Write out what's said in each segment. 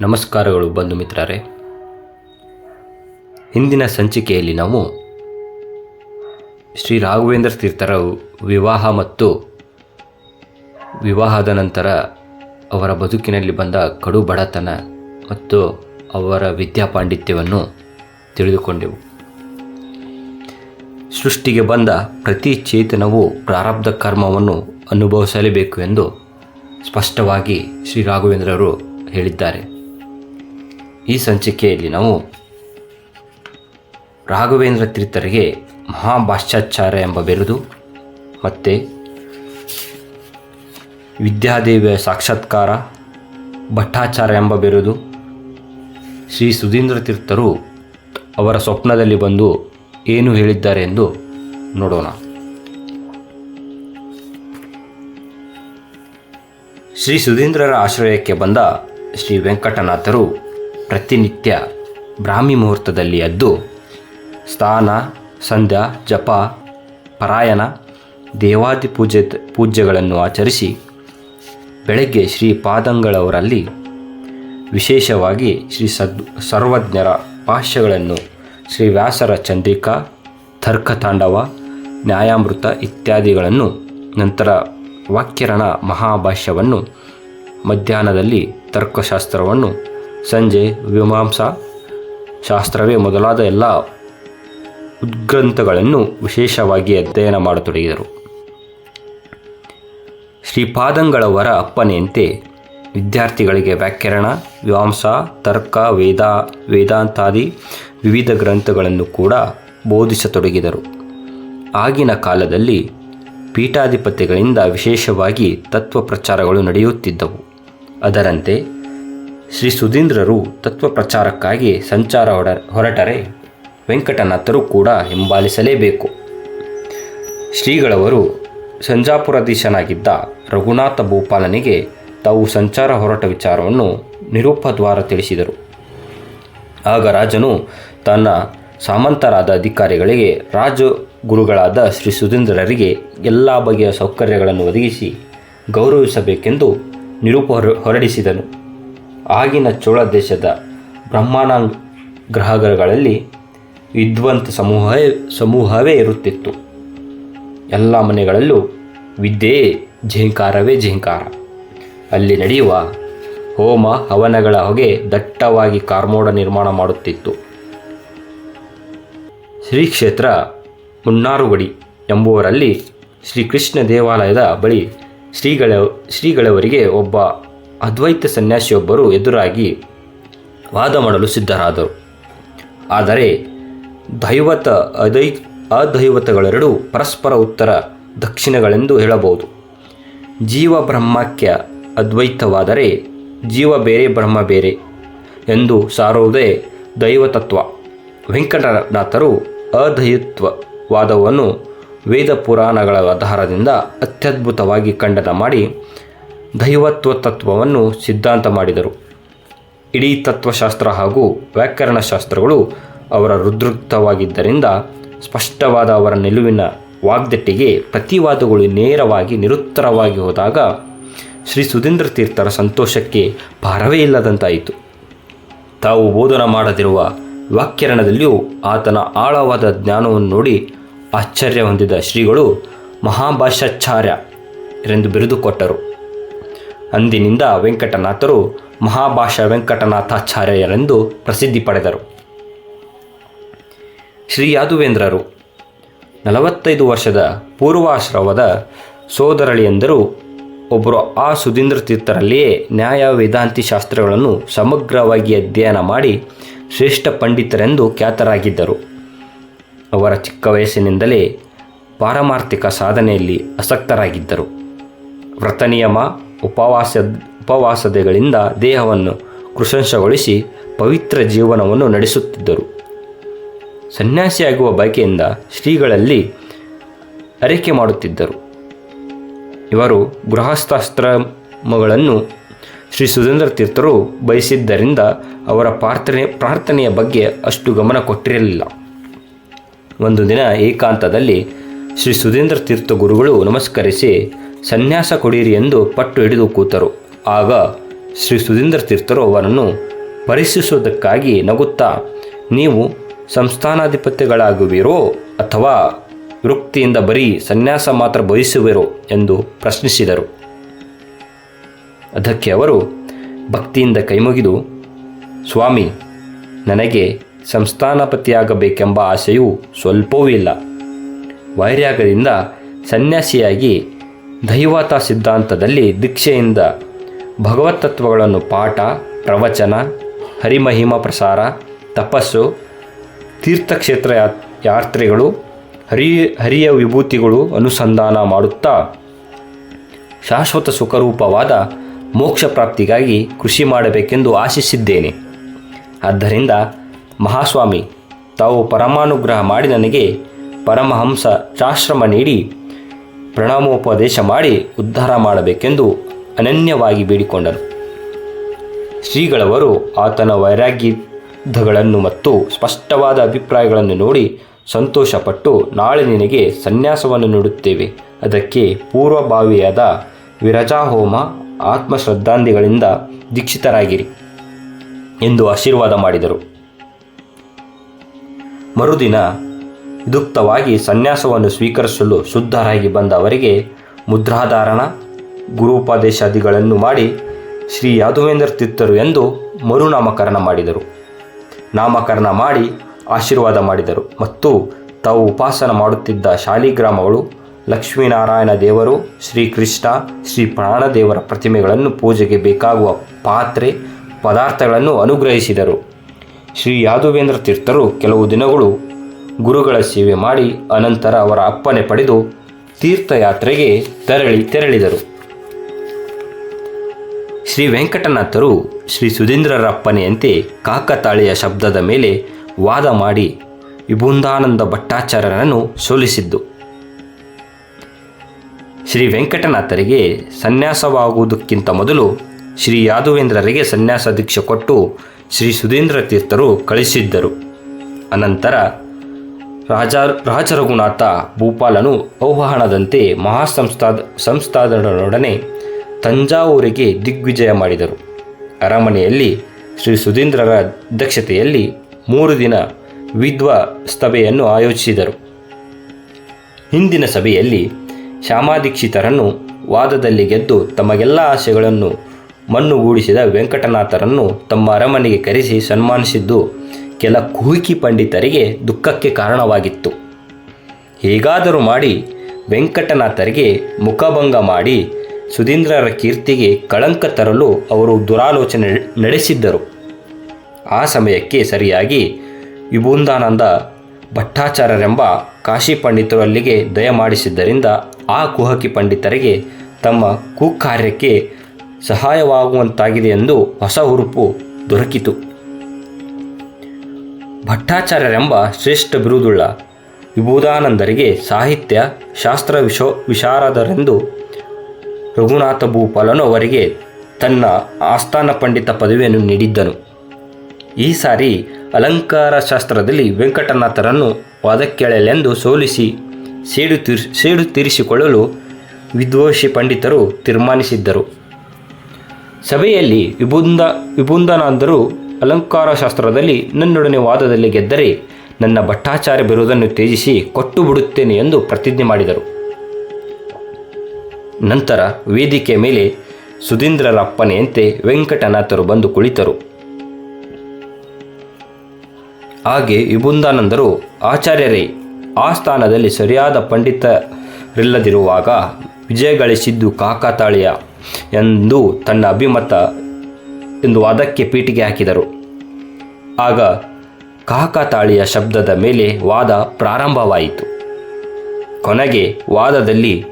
ನಮಸ್ಕಾರಗಳು ಬಂಧು ಮಿತ್ರರೇ. ಹಿಂದಿನ ಸಂಚಿಕೆಯಲ್ಲಿ ನಾವು ಶ್ರೀ ರಾಘವೇಂದ್ರ ತೀರ್ಥರ ವಿವಾಹ ಮತ್ತು ವಿವಾಹದ ನಂತರ ಅವರ ಬದುಕಿನಲ್ಲಿ ಬಂದ ಕಡು ಬಡತನ ಮತ್ತು ಅವರ ವಿದ್ಯಾಪಾಂಡಿತ್ಯವನ್ನು ತಿಳಿದುಕೊಂಡೆವು. ಸೃಷ್ಟಿಗೆ ಬಂದ ಪ್ರತಿ ಚೇತನವು ಪ್ರಾರಬ್ಧ ಕರ್ಮವನ್ನು ಅನುಭವಿಸಲೇಬೇಕು ಎಂದು ಸ್ಪಷ್ಟವಾಗಿ ಶ್ರೀ ರಾಘವೇಂದ್ರರು ಹೇಳಿದ್ದಾರೆ. ಈ ಸಂಚಿಕೆಯಲ್ಲಿ ನಾವು ರಾಘವೇಂದ್ರ ತೀರ್ಥರಿಗೆ ಮಹಾಭಾಷ್ಯಾಚಾರ್ಯ ಎಂಬ ಬಿರುದು ಮತ್ತು ವಿದ್ಯಾದೇವಿಯ ಸಾಕ್ಷಾತ್ಕಾರ, ಭಟ್ಟಾಚಾರ್ಯ ಎಂಬ ಬಿರುದು, ಶ್ರೀ ಸುಧೀಂದ್ರ ತೀರ್ಥರು ಅವರ ಸ್ವಪ್ನದಲ್ಲಿ ಬಂದು ಏನು ಹೇಳಿದ್ದಾರೆ ಎಂದು ನೋಡೋಣ. ಶ್ರೀ ಸುಧೀಂದ್ರರ ಆಶ್ರಯಕ್ಕೆ ಬಂದ ಶ್ರೀ ವೆಂಕಟನಾಥರು ಪ್ರತಿನಿತ್ಯ ಬ್ರಾಹ್ಮಿ ಮುಹೂರ್ತದಲ್ಲಿ ಎದ್ದು ಸ್ನಾನ ಸಂಧ್ಯಾ, ಜಪ, ಪರಾಯಣ, ದೇವಾದಿ ಪೂಜೆ ಪೂಜ್ಯಗಳನ್ನು ಆಚರಿಸಿ ಬೆಳಗ್ಗೆ ಶ್ರೀ ಪಾದಂಗಳವರಲ್ಲಿ ವಿಶೇಷವಾಗಿ ಶ್ರೀ ಸದ್ ಸರ್ವಜ್ಞರ ಭಾಷ್ಯಗಳನ್ನು ಶ್ರೀ ವ್ಯಾಸರ ಚಂದ್ರಿಕಾ ತರ್ಕತಾಂಡವ ನ್ಯಾಯಾಮೃತ ಇತ್ಯಾದಿಗಳನ್ನು ನಂತರ ವಾಕ್ಯರಣ ಮಹಾಭಾಷ್ಯವನ್ನು ಮಧ್ಯಾಹ್ನದಲ್ಲಿ ತರ್ಕಶಾಸ್ತ್ರವನ್ನು ಸಂಜೆ ಮೀಮಾಂಸಾ ಶಾಸ್ತ್ರವೇ ಮೊದಲಾದ ಎಲ್ಲ ಉದ್ಗ್ರಂಥಗಳನ್ನು ವಿಶೇಷವಾಗಿ ಅಧ್ಯಯನ ಮಾಡತೊಡಗಿದರು. ಶ್ರೀಪಾದಂಗಳವರ ಅಪ್ಪನೆಯಂತೆ ವಿದ್ಯಾರ್ಥಿಗಳಿಗೆ ವ್ಯಾಕರಣ ಮೀಮಾಂಸಾ ತರ್ಕ, ವೇದ, ವೇದಾಂತಾದಿ ವಿವಿಧ ಗ್ರಂಥಗಳನ್ನು ಕೂಡ ಬೋಧಿಸತೊಡಗಿದರು. ಆಗಿನ ಕಾಲದಲ್ಲಿ ಪೀಠಾಧಿಪತಿಗಳಿಂದ ವಿಶೇಷವಾಗಿ ತತ್ವ ಪ್ರಚಾರಗಳು ನಡೆಯುತ್ತಿದ್ದವು. ಅದರಂತೆ ಶ್ರೀ ಸುಧೀಂದ್ರರು ತತ್ವ ಪ್ರಚಾರಕ್ಕಾಗಿ ಸಂಚಾರ ಹೊರ ಹೊರಟರೆ ವೆಂಕಟನಾಥರು ಕೂಡ ಹಿಂಬಾಲಿಸಲೇಬೇಕು. ಶ್ರೀಗಳವರು ಸಂಜಾಪುರಾಧೀಶನಾಗಿದ್ದ ರಘುನಾಥ ಭೂಪಾಲನಿಗೆ ತಾವು ಸಂಚಾರ ಹೊರಟ ವಿಚಾರವನ್ನು ನಿರೂಪದ್ವಾರ ತಿಳಿಸಿದರು. ಆಗ ರಾಜನು ತನ್ನ ಸಾಮಂತರಾದ ಅಧಿಕಾರಿಗಳಿಗೆ ರಾಜ ಗುರುಗಳಾದ ಶ್ರೀ ಸುಧೀಂದ್ರರಿಗೆ ಎಲ್ಲ ಬಗೆಯ ಸೌಕರ್ಯಗಳನ್ನು ಒದಗಿಸಿ ಗೌರವಿಸಬೇಕೆಂದು ನಿರೂಪ ಹೊರ ಹೊರಡಿಸಿದನು. ಆಗಿನ ಚೋಳ ದೇಶದ ಬ್ರಹ್ಮಾಂಡ ಗ್ರಹಗಳಲ್ಲಿ ವಿದ್ವಂತ ಸಮೂಹವೇ ಸಮೂಹವೇ ಇರುತ್ತಿತ್ತು. ಎಲ್ಲ ಮನೆಗಳಲ್ಲೂ ವಿದ್ಯೆಯೇ ಝೇಂಕಾರವೇ ಝೇಂಕಾರ ಅಲ್ಲಿ ನಡೆಯುವ ಹೋಮ ಹವನಗಳ ಹೊಗೆ ದಟ್ಟವಾಗಿ ಕಾರ್ಮೋಡ ನಿರ್ಮಾಣ ಮಾಡುತ್ತಿತ್ತು. ಶ್ರೀ ಕ್ಷೇತ್ರ ಮುನ್ನಾರುಗಡಿ ಎಂಬುವರಲ್ಲಿ ಶ್ರೀಕೃಷ್ಣ ದೇವಾಲಯದ ಬಳಿ ಶ್ರೀಗಳ, ಶ್ರೀಗಳವರಿಗೆ ಒಬ್ಬ ಅದ್ವೈತ ಸನ್ಯಾಸಿಯೊಬ್ಬರು ಎದುರಾಗಿ ವಾದ ಮಾಡಲು ಸಿದ್ಧರಾದರು. ಆದರೆ ದೈವತ ಅದೈ, ಅದೈವತಗಳೆರಡೂ ಪರಸ್ಪರ ಉತ್ತರ ದಕ್ಷಿಣಗಳೆಂದು ಹೇಳಬಹುದು. ಜೀವ ಬ್ರಹ್ಮಕ್ಕೆ ಅದ್ವೈತವಾದರೆ ಜೀವ ಬೇರೆ, ಬ್ರಹ್ಮ ಬೇರೆ ಎಂದು ಸಾರುವುದೇ ದೈವತತ್ವ. ವೆಂಕಟನಾಥರು ಅದ್ವೈತ್ವವಾದವನ್ನು ವೇದ ಪುರಾಣಗಳ ಆಧಾರದಿಂದ ಅತ್ಯದ್ಭುತವಾಗಿ ಖಂಡನ ಮಾಡಿ ದೈವತ್ವ ತತ್ವವನ್ನು ಸಿದ್ಧಾಂತ ಮಾಡಿದರು. ಇಡೀ ತತ್ವಶಾಸ್ತ್ರ ಹಾಗೂ ವ್ಯಾಕರಣಶಾಸ್ತ್ರಗಳು ಅವರ ರುದ್ರುಕ್ತವಾಗಿದ್ದರಿಂದ ಸ್ಪಷ್ಟವಾದ ಅವರ ನಿಲುವಿನ ವಾಗ್ದಟ್ಟಿಗೆ ಪ್ರತಿವಾದಗಳು ನೇರವಾಗಿ ನಿರುತ್ತರವಾಗಿ ಹೋದಾಗ ಶ್ರೀ ಸುಧೀಂದ್ರ ತೀರ್ಥರ ಸಂತೋಷಕ್ಕೆ ಭಾರವೇ ಇಲ್ಲದಂತಾಯಿತು. ತಾವು ಬೋಧನ ಮಾಡದಿರುವ ವ್ಯಾಕರಣದಲ್ಲಿಯೂ ಆತನ ಆಳವಾದ ಜ್ಞಾನವನ್ನು ನೋಡಿ ಆಶ್ಚರ್ಯ ಹೊಂದಿದ ಶ್ರೀಗಳು ಮಹಾಭಾಷಾಚಾರ್ಯರೆಂದು ಎಂದು ಕೊಟ್ಟರು. ಅಂದಿನಿಂದ ವೆಂಕಟನಾಥರು ಮಹಾಭಾಷಾ ವೆಂಕಟನಾಥಾಚಾರ್ಯರೆಂದು ಪ್ರಸಿದ್ಧಿ ಪಡೆದರು. ಶ್ರೀ ಯಾದುವೇಂದ್ರರು ನಲವತ್ತೈದು ವರ್ಷದ ಪೂರ್ವಾಶ್ರವದ ಸೋದರಳಿಯೆಂದರು. ಒಬ್ಬರು ಆ ಸುಧೀಂದ್ರ ತೀರ್ಥರಲ್ಲಿಯೇ ನ್ಯಾಯ ವೇದಾಂತಿ ಶಾಸ್ತ್ರಗಳನ್ನು ಸಮಗ್ರವಾಗಿ ಅಧ್ಯಯನ ಮಾಡಿ ಶ್ರೇಷ್ಠ ಪಂಡಿತರೆಂದು ಖ್ಯಾತರಾಗಿದ್ದರು. ಅವರ ಚಿಕ್ಕ ವಯಸ್ಸಿನಿಂದಲೇ ಪಾರಮಾರ್ಥಿಕ ಸಾಧನೆಯಲ್ಲಿ ಆಸಕ್ತರಾಗಿದ್ದರು. ವ್ರತನಿಯಮ ಉಪವಾಸ ಉಪವಾಸದೆಗಳಿಂದ ದೇಹವನ್ನು ಕೃಶಂಶಗೊಳಿಸಿ ಪವಿತ್ರ ಜೀವನವನ್ನು ನಡೆಸುತ್ತಿದ್ದರು. ಸನ್ಯಾಸಿಯಾಗುವ ಬಯಕೆಯಿಂದ ಶ್ರೀಗಳಲ್ಲಿ ಅರಿಕೆ ಮಾಡುತ್ತಿದ್ದರು. ಇವರು ಗೃಹಸ್ಥಾಶ್ರಮಗಳನ್ನು ಶ್ರೀ ಸುಧೀಂದ್ರ ತೀರ್ಥರು ಬಯಸಿದ್ದರಿಂದ ಅವರ ಪ್ರಾರ್ಥನೆ ಪ್ರಾರ್ಥನೆಯ ಬಗ್ಗೆ ಅಷ್ಟು ಗಮನ ಕೊಟ್ಟಿರಲಿಲ್ಲ. ಒಂದು ದಿನ ಏಕಾಂತದಲ್ಲಿ ಶ್ರೀ ಸುಧೀಂದ್ರ ತೀರ್ಥ ಗುರುಗಳು ನಮಸ್ಕರಿಸಿ ಸನ್ಯಾಸ ಕೊಡಿರಿ ಎಂದು ಪಟ್ಟು ಹಿಡಿದು ಕೂತರು. ಆಗ ಶ್ರೀ ಸುಧೀಂದ್ರ ತೀರ್ಥರು ಅವರನ್ನು ಪರೀಕ್ಷಿಸುವುದಕ್ಕಾಗಿ ನಗುತ್ತಾ, ನೀವು ಸಂಸ್ಥಾನಾಧಿಪತಿಗಳಾಗುವಿರೋ ಅಥವಾ ವೃತ್ತಿಯಿಂದ ಬರೀ ಸನ್ಯಾಸ ಮಾತ್ರ ಬಯಸುವಿರೋ ಎಂದು ಪ್ರಶ್ನಿಸಿದರು. ಅದಕ್ಕೆ ಅವರು ಭಕ್ತಿಯಿಂದ ಕೈಮುಗಿದು, ಸ್ವಾಮಿ, ನನಗೆ ಸಂಸ್ಥಾನಪತಿಯಾಗಬೇಕೆಂಬ ಆಸೆಯೂ ಸ್ವಲ್ಪವೂ ಇಲ್ಲ. ವೈರ್ಯಾಗದಿಂದ ಸನ್ಯಾಸಿಯಾಗಿ ದೈವತ ಸಿದ್ಧಾಂತದಲ್ಲಿ ದೀಕ್ಷೆಯಿಂದ ಭಗವತ್ತತ್ವಗಳನ್ನು ಪಾಠ, ಪ್ರವಚನ, ಹರಿಮಹಿಮ ಪ್ರಸಾರ, ತಪಸ್ಸು, ತೀರ್ಥಕ್ಷೇತ್ರ ಯಾತ್ರೆಗಳು, ಹರಿ, ಹರಿಯ ವಿಭೂತಿಗಳು ಅನುಸಂಧಾನ ಮಾಡುತ್ತಾ ಶಾಶ್ವತ ಸುಖರೂಪವಾದ ಮೋಕ್ಷ ಪ್ರಾಪ್ತಿಗಾಗಿ ಕೃಷಿ ಮಾಡಬೇಕೆಂದು ಆಶಿಸಿದ್ದೇನೆ. ಆದ್ದರಿಂದ ಮಹಾಸ್ವಾಮಿ ತಾವು ಪರಮಾನುಗ್ರಹ ಮಾಡಿ ನನಗೆ ಪರಮಹಂಸ ಚಾಶ್ರಮ ನೀಡಿ ಪ್ರಣಾಮೋಪದೇಶ ಮಾಡಿ ಉದ್ಧಾರ ಮಾಡಬೇಕೆಂದು ಅನನ್ಯವಾಗಿ ಬೇಡಿಕೊಂಡರು. ಶ್ರೀಗಳವರು ಆತನ ವೈರಾಗ್ಯಗಳನ್ನು ಮತ್ತು ಸ್ಪಷ್ಟವಾದ ಅಭಿಪ್ರಾಯಗಳನ್ನು ನೋಡಿ ಸಂತೋಷಪಟ್ಟು ನಾಳೆ ನಿನಗೆ ಸನ್ಯಾಸವನ್ನು ನೀಡುತ್ತೇವೆ. ಅದಕ್ಕೆ ಪೂರ್ವಭಾವಿಯಾದ ವಿರಜಾಹೋಮ ಆತ್ಮಶ್ರದ್ಧಾಂತಿಗಳಿಂದ ದೀಕ್ಷಿತರಾಗಿರಿ ಎಂದು ಆಶೀರ್ವಾದ ಮಾಡಿದರು. ಮರುದಿನ ವಿದುಕ್ತವಾಗಿ ಸನ್ಯಾಸವನ್ನು ಸ್ವೀಕರಿಸಲು ಶುದ್ಧರಾಗಿ ಬಂದ ಅವರಿಗೆ ಮುದ್ರಾಧಾರಣ, ಗುರುಪದೇಶಾದಿಗಳನ್ನು ಮಾಡಿ ಶ್ರೀ ಯಾದವೇಂದ್ರ ತೀರ್ಥರು ಎಂದು ಮರುನಾಮಕರಣ ಮಾಡಿದರು. ನಾಮಕರಣ ಮಾಡಿ ಆಶೀರ್ವಾದ ಮಾಡಿದರು. ಮತ್ತು ತಾವು ಉಪಾಸನ ಮಾಡುತ್ತಿದ್ದ ಶಾಲಿಗ್ರಾಮಗಳು, ಲಕ್ಷ್ಮೀನಾರಾಯಣ ದೇವರು, ಶ್ರೀಕೃಷ್ಣ, ಶ್ರೀ ಪ್ರಾಣದೇವರ ಪ್ರತಿಮೆಗಳನ್ನು ಪೂಜೆಗೆ ಬೇಕಾಗುವ ಪಾತ್ರೆ, ಪದಾರ್ಥಗಳನ್ನು ಅನುಗ್ರಹಿಸಿದರು. ಶ್ರೀ ಯಾದವೇಂದ್ರ ತೀರ್ಥರು ಕೆಲವು ದಿನಗಳು ಗುರುಗಳ ಸೇವೆ ಮಾಡಿ ಅನಂತರ ಅವರ ಅಪ್ಪನೆ ಪಡೆದು ತೀರ್ಥಯಾತ್ರೆಗೆ ತೆರಳಿ ತೆರಳಿದರು. ಶ್ರೀ ವೆಂಕಟನಾಥರು ಶ್ರೀ ಸುಧೀಂದ್ರರಪ್ಪನೆಯಂತೆ ಕಾಕತಾಳೆಯ ಶಬ್ದದ ಮೇಲೆ ವಾದ ಮಾಡಿ ವಿಭುಂದಾನಂದ ಭಟ್ಟಾಚಾರ್ಯರನ್ನು ಸೋಲಿಸಿದ್ದು. ಶ್ರೀ ವೆಂಕಟನಾಥರಿಗೆ ಸನ್ಯಾಸವಾಗುವುದಕ್ಕಿಂತ ಮೊದಲು ಶ್ರೀ ಯಾದವೇಂದ್ರರಿಗೆ ಸನ್ಯಾಸ ದೀಕ್ಷೆ ಕೊಟ್ಟು ಶ್ರೀ ಸುಧೀಂದ್ರ ತೀರ್ಥರು ಕಳಿಸಿದ್ದರು. ಅನಂತರ ರಾಜ ರಾಜರಘುನಾಥ ಭೂಪಾಲನು ಮಹಾ ಮಹಾಸಂಸ್ಥಾದ ಸಂಸ್ಥಾದರೊಡನೆ ತಂಜಾವೂರಿಗೆ ದಿಗ್ವಿಜಯ ಮಾಡಿದರು. ಅರಮನೆಯಲ್ಲಿ ಶ್ರೀ ಸುಧೀಂದ್ರರ ಅಧ್ಯಕ್ಷತೆಯಲ್ಲಿ ಮೂರು ದಿನ ವಿದ್ವ ಸಭೆಯನ್ನು ಆಯೋಜಿಸಿದರು. ಹಿಂದಿನ ಸಭೆಯಲ್ಲಿ ಶ್ಯಾಮಾದೀಕ್ಷಿತರನ್ನು ವಾದದಲ್ಲಿ ಗೆದ್ದು ತಮಗೆಲ್ಲ ಆಸೆಗಳನ್ನು ಮಣ್ಣುಗೂಡಿಸಿದ ವೆಂಕಟನಾಥರನ್ನು ತಮ್ಮ ಅರಮನೆಗೆ ಕರೆಸಿ ಸನ್ಮಾನಿಸಿದ್ದು ಕೆಲ ಕುಹುಕಿ ಪಂಡಿತರಿಗೆ ದುಃಖಕ್ಕೆ ಕಾರಣವಾಗಿತ್ತು. ಹೇಗಾದರೂ ಮಾಡಿ ವೆಂಕಟನಾಥರಿಗೆ ಮುಖಭಂಗ ಮಾಡಿ ಸುಧೀಂದ್ರರ ಕೀರ್ತಿಗೆ ಕಳಂಕ ತರಲು ಅವರು ದುರಾಲೋಚನೆ ನಡೆಸಿದ್ದರು. ಆ ಸಮಯಕ್ಕೆ ಸರಿಯಾಗಿ ವಿಭುಂದಾನಂದ ಭಟ್ಟಾಚಾರ್ಯರೆಂಬ ಕಾಶಿ ಪಂಡಿತರು ಅಲ್ಲಿಗೆ ದಯಮಾಡಿಸಿದ್ದರಿಂದ ಆ ಕುಹಕಿ ಪಂಡಿತರಿಗೆ ತಮ್ಮ ಕುಕಾರ್ಯಕ್ಕೆ ಸಹಾಯವಾಗುವಂತಾಗಿದೆ ಎಂದು ಹೊಸ ಹುರುಪು ದೊರಕಿತು. ಭಟ್ಟಾಚಾರ್ಯರೆಂಬ ಶ್ರೇಷ್ಠ ಬಿರುದುಳ್ಳ ವಿಭೂದಾನಂದರಿಗೆ ಸಾಹಿತ್ಯ, ಶಾಸ್ತ್ರ ವಿಶೋ, ವಿಶಾರದರೆಂದು ರಘುನಾಥ ಭೂಪಾಲನು ಅವರಿಗೆ ತನ್ನ ಆಸ್ಥಾನ ಪಂಡಿತ ಪದವಿಯನ್ನು ನೀಡಿದ್ದನು. ಈ ಸಾರಿ ಅಲಂಕಾರ ಶಾಸ್ತ್ರದಲ್ಲಿ ವೆಂಕಟನಾಥರನ್ನು ವಾದಕ್ಕೆಳೆಯಲೆಂದು ಸೋಲಿಸಿ ಸೇಡು ತೀರ್, ಸೇಡು ತೀರಿಸಿಕೊಳ್ಳಲು ವಿದ್ವೋಷಿ ಪಂಡಿತರು ತೀರ್ಮಾನಿಸಿದ್ದರು. ಸಭೆಯಲ್ಲಿ ವಿಭುಂದ ವಿಬುಂದನಾಂದರು ಅಲಂಕಾರ ಶಾಸ್ತ್ರದಲ್ಲಿ ನನ್ನೊಡನೆ ವಾದದಲ್ಲಿ ಗೆದ್ದರೆ ನನ್ನ ಭಟ್ಟಾಚಾರ್ಯ ಬಿರುವುದನ್ನು ತ್ಯಜಿಸಿ ಕೊಟ್ಟು ಬಿಡುತ್ತೇನೆ ಎಂದು ಪ್ರತಿಜ್ಞೆ ಮಾಡಿದರು. ನಂತರ ವೇದಿಕೆ ಮೇಲೆ ಸುಧೀಂದ್ರರ ಅಪ್ಪನೆಯಂತೆ ವೆಂಕಟನಾಥರು ಬಂದು ಕುಳಿತರು. ಹಾಗೆ ವಿಬುಂದಾನಂದರು ಆಚಾರ್ಯರೇ, ಆ ಸ್ಥಾನದಲ್ಲಿ ಸರಿಯಾದ ಪಂಡಿತರಿಲ್ಲದಿರುವಾಗ ವಿಜಯ ಗಳಿಸಿದ್ದು ಕಾಕತಾಳೀಯ ಎಂದು ತನ್ನ ಅಭಿಮತ ಎಂದು ವಾದಕ್ಕೆ ಪೀಠಿಗೆ ಹಾಕಿದರು. ಆಗ ಕಾಕತಾಳಿಯ ಶಬ್ದದ ಮೇಲೆ ವಾದ ಪ್ರಾರಂಭವಾಯಿತು. ಕೊನೆಗೆ ವಾದದಲ್ಲಿ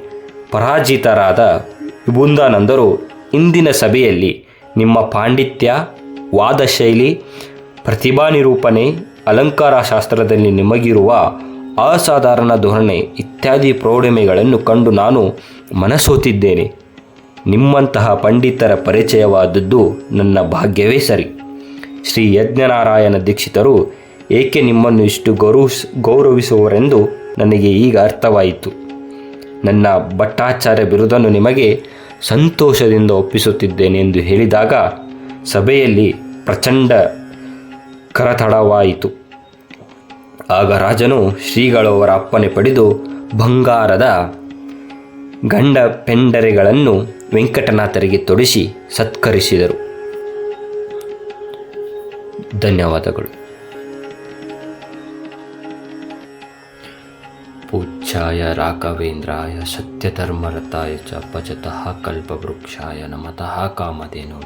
ಪರಾಜಿತರಾದ ವಿಬುಂದಾನಂದರು ಇಂದಿನ ಸಭೆಯಲ್ಲಿ ನಿಮ್ಮ ಪಾಂಡಿತ್ಯ, ವಾದಶೈಲಿ ಪ್ರತಿಭಾ ನಿರೂಪಣೆ ಅಲಂಕಾರ ಶಾಸ್ತ್ರದಲ್ಲಿ ನಿಮಗಿರುವ ಅಸಾಧಾರಣ ಧೋರಣೆ ಇತ್ಯಾದಿ ಪ್ರೌಢಿಮೆಗಳನ್ನು ಕಂಡು ನಾನು ಮನಸೋತಿದ್ದೇನೆ. ನಿಮ್ಮಂತಹ ಪಂಡಿತರ ಪರಿಚಯವಾದದ್ದು ನನ್ನ ಭಾಗ್ಯವೇ ಸರಿ. ಶ್ರೀ ಯಜ್ಞನಾರಾಯಣ ದೀಕ್ಷಿತರು, ಏಕೆ ನಿಮ್ಮನ್ನು ಇಷ್ಟು ಗೌರವಿಸ್, ಗೌರವಿಸುವರೆಂದು ನನಗೆ ಈಗ ಅರ್ಥವಾಯಿತು. ನನ್ನ ಭಟ್ಟಾಚಾರ್ಯ ಬಿರುದನ್ನು ನಿಮಗೆ ಸಂತೋಷದಿಂದ ಒಪ್ಪಿಸುತ್ತಿದ್ದೇನೆ ಎಂದು ಹೇಳಿದಾಗ ಸಭೆಯಲ್ಲಿ ಪ್ರಚಂಡ ಕರತಡವಾಯಿತು. ಆಗ ರಾಜನು ಶ್ರೀಗಳವರ ಅಪ್ಪನೆ ಪಡೆದು ಬಂಗಾರದ ಗಂಡ ಪೆಂಡರೆಗಳನ್ನು ವೆಂಕಟನಾಥರಿಗೆ ತೊಡಿಸಿ ಸತ್ಕರಿಸಿದರು. ಧನ್ಯವಾದಗಳು. ಪೂಜ್ಯಾಯ ರಾಘವೇಂದ್ರಾಯ ಸತ್ಯಧರ್ಮರತಾಯ ಚ ಭಜತಃ ಕಲ್ಪವೃಕ್ಷಾಯ ನಮತಃ ಕಾಮಧೇನು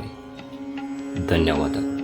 ಧನ್ಯವಾದಗಳು.